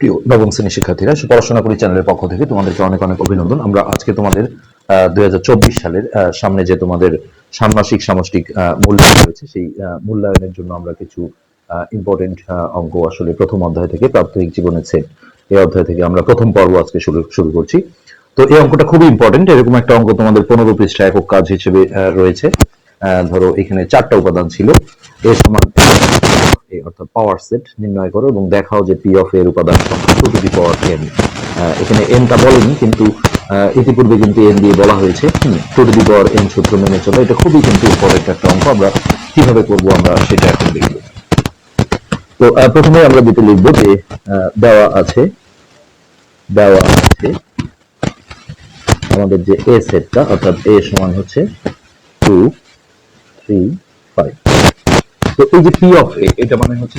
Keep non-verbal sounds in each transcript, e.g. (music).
প্রিয় নবম শ্রেণির শিক্ষার্থীরা পড়াশোনা করি চ্যানেলের পক্ষ থেকে তোমাদেরকে অনেক অনেক অভিনন্দন। আমরা আজকে তোমাদের দুই সালের সামনে যে তোমাদের ষান্মাসিক সামষ্টিক মূল্যায়ন রয়েছে, সেই মূল্যায়নের জন্য আমরা কিছু ইম্পর্টেন্ট অঙ্ক আসলে প্রথম অধ্যায় থেকে, প্রাত্যহিক জীবনের সেট, এই অধ্যায় থেকে আমরা প্রথম পর্ব আজকে শুরু শুরু করছি। তো এই অঙ্কটা খুবই ইম্পর্টেন্ট এরকম একটা অঙ্ক তোমাদের পনেরো পৃষ্ঠা একক কাজ হিসেবে রয়েছে। ধরো এখানে চারটা উপাদান ছিল এ সমান অর্থাৎ পাওয়ার সেট নির্ণয় করো এবং দেখাও যে পি অফ এর উপাদান সংখ্যা two to the power N এখানে এনটা বলেনি, কিন্তু ইতিপূর্বে কিন্তু এন দিয়ে বলা হয়েছে টু পাওয়ার এন সূত্র মেনে চলো। এটা খুবই কিন্তু ইম্পর্টেন্ট একটা অঙ্ক আমরা কীভাবে করব আমরা সেটা এখন দেখব। তো প্রথমে আমরা যেটা লিখব যে দেওয়া আছে দেওয়া আছে আমাদের যে এ সেটটা অর্থাৎ এ সমান হচ্ছে টু থ্রি ফাইভ তো এই যে পি অফ এ এটা মানে হচ্ছে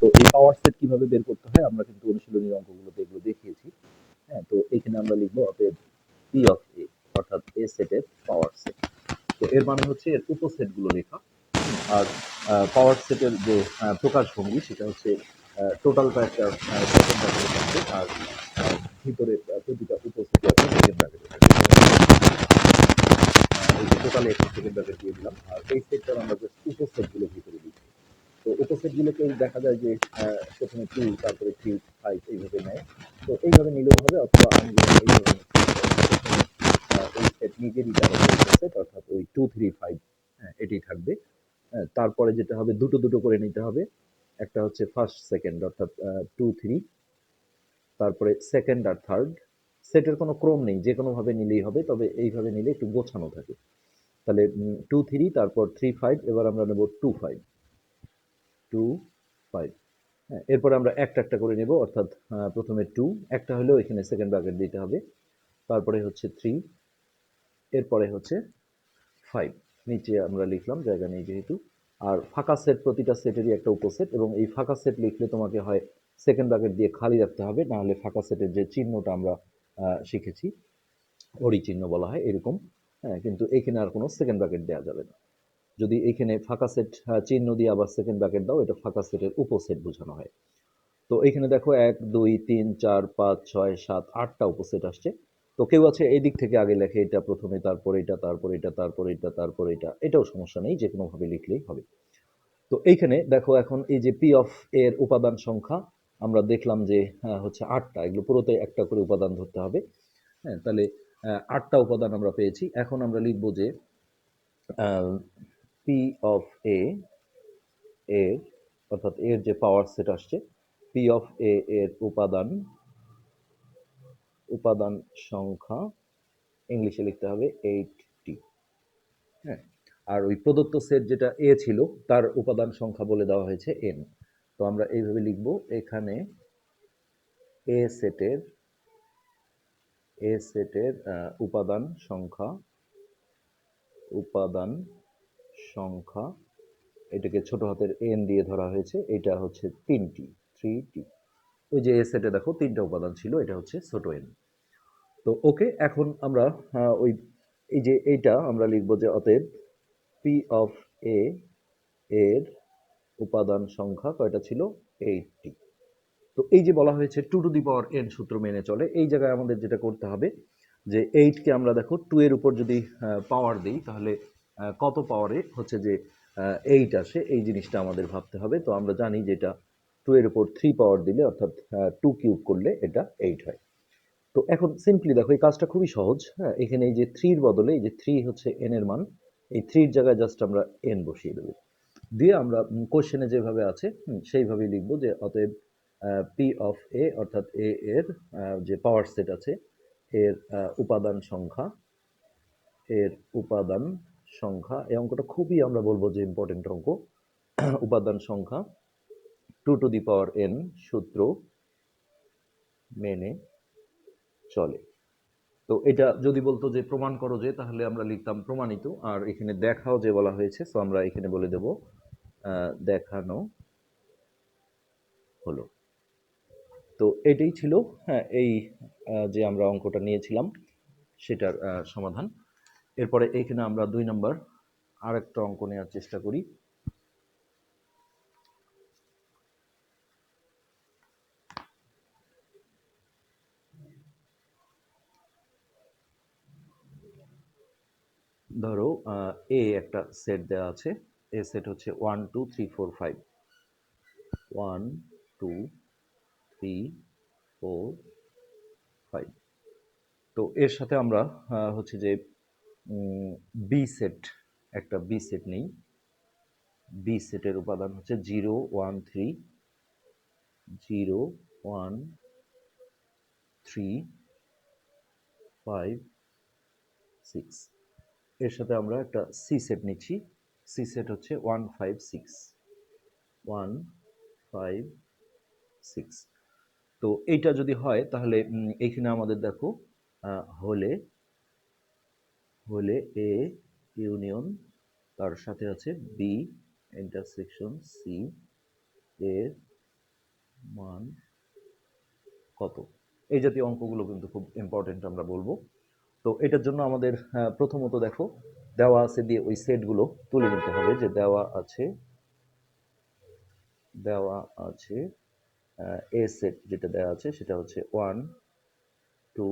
তো এই পাওয়ার সেট কীভাবে বের করতে হয়, আমরা কিন্তু অনুশীলনী অঙ্কগুলোতে এগুলো দেখিয়েছি। হ্যাঁ তো এখানে আমরা লিখব অতএব পি অফ এ অর্থাৎ এ সেটের পাওয়ার সেট তো এর মানে হচ্ছে এর উপসেটগুলো লেখা। আর পাওয়ার সেটের যে প্রকাশভঙ্গি সেটা হচ্ছে একটা সেকেন্ড আর ভিতরে প্রতিটা উপসেটে একটা সেকেন্ড টোটালে সেকেন্ড দিয়ে দিলাম। আর এই সেটটার আমরা জাস্ট উপসেটগুলো ভিতরে দিচ্ছি। তো উপসেট গুলোকে দেখা যায় যে প্রথমে টু তারপরে থ্রি ফাইভ এইভাবে নেয়। তো এইভাবে নিলেও হবে অথবা আমি এইভাবে ওই সেট নিজেরই সেট অর্থাৎ ওই টু থ্রি ফাইভ এটি থাকবে। তারপরে যেটা হবে, দুটো দুটো করে নিতে হবে। একটা হচ্ছে ফার্স্ট সেকেন্ড অর্থাৎ টু থ্রি তারপরে সেকেন্ড আর থার্ড সেটের কোনো ক্রম নেই যে কোনোভাবে নিলেই হবে, তবে এইভাবে নিলে একটু গোছানো থাকে। তাহলে টু থ্রি তারপর থ্রি ফাইভ এবার আমরা নেব টু ফাইভ টু ফাইভ হ্যাঁ এরপরে আমরা একটা একটা করে নেব, অর্থাৎ প্রথমে টু একটা হলেও এখানে সেকেন্ড ব্র্যাকেট দিতে হবে। তারপরে হচ্ছে থ্রি এরপরে হচ্ছে ফাইভ নিচে আমরা লিখলাম, জায়গা নেই যেহেতু। আর ফাঁকা সেট প্রতিটা সেটেরই একটা উপসেট, এবং এই ফাঁকা সেট লিখলে তোমাকে হয় সেকেন্ড ব্র্যাকেট দিয়ে খালি রাখতে হবে, না হলে ফাঁকা সেটের যে চিহ্নটা আমরা শিখেছি অরি চিহ্ন বলা হয়, এরকম। হ্যাঁ কিন্তু এখানে আর কোনো সেকেন্ড ব্র্যাকেট দেওয়া যাবে না। যদি এখানে ফাঁকা সেট চিহ্ন দিয়ে আবার সেকেন্ড ব্র্যাকেট দাও এটা ফাঁকা সেটের উপসেট বোঝানো হয়। তো এখানে দেখো এক দুই তিন চার পাঁচ ছয় সাত আটটা উপসেট আসছে। তো কেউ আছে এই দিক থেকে আগে লেখে এটা প্রথমে তারপর এটা তারপর এটা তারপর এটা তারপর এটা। এটাও সমস্যা নেই যে কোনোভাবে লিখলেই হবে। তো এইখানে দেখো এখন এই যে পি অফ এর উপাদান সংখ্যা আমরা দেখলাম যে আহ, হচ্ছে আটটা। এগুলো পুরোতে একটা করে উপাদান ধরতে হবে। হ্যাঁ তাহলে আটটা উপাদান আমরা পেয়েছি। এখন আমরা লিখব যে পি অফ এ এর অর্থাৎ এর যে পাওয়ার সেট আসছে পি অফ এ এর উপাদান উপাদান সংখ্যা ইংলিশে লিখতে হবে এইট টি হ্যাঁ আর ওই প্রদত্ত সেট যেটা এ ছিল, তার উপাদান সংখ্যা বলে দেওয়া হয়েছে এন তো আমরা এইভাবে লিখব, এখানে এ সেটের এ সেটের উপাদান সংখ্যা উপাদান সংখ্যা, এটাকে ছোট হাতের এন দিয়ে ধরা হয়েছে, এটা হচ্ছে তিনটি থ্রি টি ওই যে এ সেটে দেখো, তিনটা উপাদান ছিল, এটা হচ্ছে ছোট এন তো ওকে, এখন আমরা ওই, এই যে এইটা আমরা লিখব যে অতএব পি অফ এ এর উপাদান সংখ্যা কয়টা ছিল? এইটটি তো এই যে বলা হয়েছে two to the power N সূত্র মেনে চলে, এই জায়গায় আমাদের যেটা করতে হবে যে এইটকে আমরা দেখো টু এর উপর যদি পাওয়ার দিই, তাহলে কত পাওয়ারে হচ্ছে যে এইট আসে, এই জিনিসটা আমাদের ভাবতে হবে। তো আমরা জানি যেটা টু এর উপর থ্রি পাওয়ার দিলে, অর্থাৎ টু কিউব করলে এটা এইট হয়। তো এখন সিম্পলি দেখো, এই কাজটা খুবই সহজ। হ্যাঁ এখানে এই যে থ্রির বদলে এই যে থ্রি হচ্ছে এন এর মান, এই থ্রির জায়গায় জাস্ট আমরা এন বসিয়ে দেবো। দিয়ে আমরা কোশ্চেনে যেভাবে আছে সেইভাবেই লিখব যে অতএব পি অফ এ অর্থাৎ এ এর যে পাওয়ার সেট আছে, এর উপাদান সংখ্যা, এর উপাদান সংখ্যা, এই অঙ্কটা খুবই আমরা বলব যে ইম্পর্টেন্ট অঙ্ক। (coughs) উপাদান সংখ্যা two to the power N সূত্র মেনে চলে। তো এটা যদি বলতো যে প্রমাণ করো যে, তাহলে আমরা লিখতাম প্রমাণিত, আর এখানে দেখাও যে বলা হয়েছে তো আমরা এখানে বলে দেব দেখানো হলো। তো এটাই ছিল হ্যাঁ এই যে আমরা অঙ্কটা নিয়েছিলাম, সেটার সমাধান। এরপরে এখানে আমরা দুই নম্বর আরেকটা অঙ্ক নেওয়ার চেষ্টা করি। ধরো এ একটা সেট দেওয়া আছে, এ সেট হচ্ছে one, two, three, four, five. One, two three four five তো এর সাথে আমরা হচ্ছে যে বি সেট একটা বি সেট নেই। বি সেটের উপাদান হচ্ছে zero one three zero one three five six এর সাথে আমরা একটা সি সেট নিচ্ছি। সি সেট হচ্ছে one five six one five six তো এইটা যদি হয়, তাহলে এইখানে আমাদের দেখো হলে হলে এ ইউনিয়ন তার সাথে আছে বি ইন্টারসেকশন সি এর মান কত? এই জাতীয় অঙ্কগুলো কিন্তু খুব ইম্পর্টেন্ট আমরা বলব। তো এটার জন্য আমাদের প্রথমত দেখো, দেওয়া আছে দিয়ে ওই সেটগুলো তুলে নিতে হবে যে দেওয়া আছে দেওয়া আছে এ সেট যেটা দেওয়া আছে সেটা হচ্ছে one two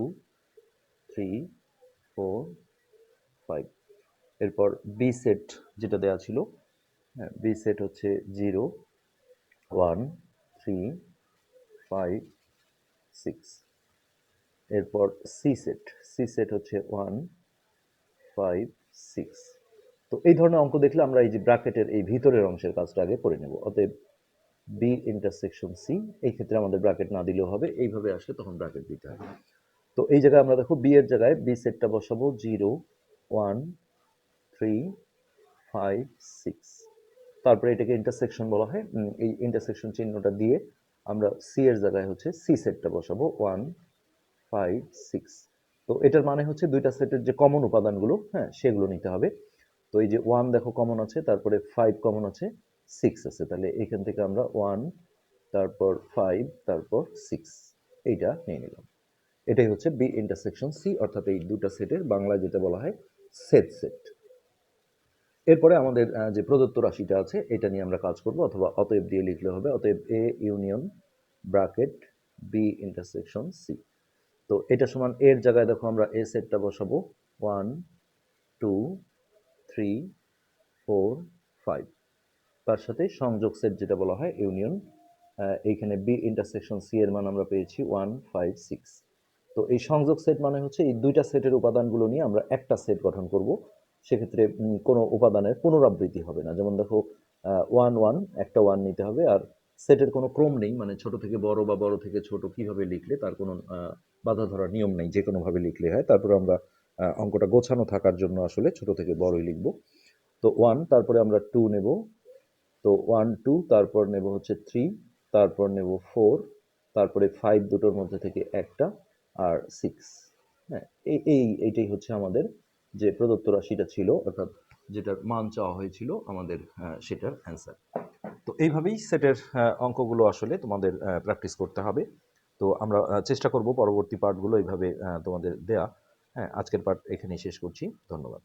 three four five এরপর বি সেট যেটা দেওয়া ছিল বি সেট হচ্ছে zero one three five six এরপর সি সেট সি সেট হচ্ছে ওয়ান ফাইভ সিক্স তো এই ধরনের অঙ্ক দেখলে আমরা এই যে ব্র্যাকেটের এই ভিতরের অংশের কাজটা আগে করে নেব। অতএব বি ইন্টারসেকশন সি এই ক্ষেত্রে আমাদের ব্র্যাকেট না দিলেও হবে, এইভাবে আসলে তখন ব্র্যাকেট দিতে হবে। তো এই জায়গায় আমরা দেখো বি এর জায়গায় বি সেটটা বসাবো zero one three five six তারপরে এটাকে ইন্টারসেকশন বলা হয়। এই ইন্টারসেকশন চিহ্নটা দিয়ে আমরা সি এর জায়গায় হচ্ছে সি সেটটা বসাবো ওয়ান ফাইভ সিক্স তো এটার মানে হচ্ছে দুইটা সেটের যে কমন উপাদানগুলো হ্যাঁ সেগুলো নিতে হবে। তো এই যে ওয়ান দেখো কমন আছে, তারপরে ফাইভ কমন আছে। সিক্স আছে, তাহলে এখান থেকে আমরা ওয়ান তারপর ফাইভ তারপর সিক্স এইটা নিয়ে নিলাম। এটাই হচ্ছে বি ইন্টারসেকশন সি অর্থাৎ এই দুটা সেটের বাংলায় যেটা বলা হয় সেট সেট এরপরে আমাদের যে প্রদত্ত রাশিটা আছে, এটা নিয়ে আমরা কাজ করব, অথবা অতএব দিয়ে লিখলে হবে অতএব A union bracket B intersection C তো এটা সমান এর জায়গায় দেখো আমরা এ সেটটা বসাবো। One two three four five তার সাথে সংযোগ সেট যেটা বলা হয় ইউনিয়ন এইখানে বি ইন্টারসেকশন সি এর মান আমরা পেয়েছি ওয়ান ফাইভ সিক্স তো এই সংযোগ সেট মানে হচ্ছে এই দুইটা সেটের উপাদানগুলো নিয়ে আমরা একটা সেট গঠন করব। সেক্ষেত্রে কোনো উপাদানের পুনরাবৃত্তি হবে না। যেমন দেখো ওয়ান ওয়ান একটা ওয়ান নিতে হবে আর সেটের কোনো ক্রম নেই মানে ছোট থেকে বড় বা বড় থেকে ছোট কীভাবে লিখলে তার কোনো বাধা ধরার নিয়ম নেই, যে কোনোভাবে লিখলে হয়। তারপরে আমরা অঙ্কটা গোছানো থাকার জন্য আসলে ছোট থেকে বড়ই লিখব। তো ওয়ান তারপরে আমরা টু নেব। তো ওয়ান টু তারপর নেব হচ্ছে থ্রি তারপর নেব ফোর তারপরে ফাইভ দুটোর মধ্যে থেকে একটা আর সিক্স হ্যাঁ এই এই, এইটাই হচ্ছে আমাদের যে প্রদত্ত রাশিটা ছিল, অর্থাৎ যেটার মান চাওয়া হয়েছিল আমাদের সেটার অ্যান্সার তো এইভাবেই সেটের অঙ্কগুলো আসলে তোমাদের প্র্যাকটিস করতে হবে। তো আমরা চেষ্টা করব পরবর্তী পার্টগুলো এইভাবে তোমাদের দেয়া। হ্যাঁ আজকের পার্ট এখানেই শেষ করছি। ধন্যবাদ।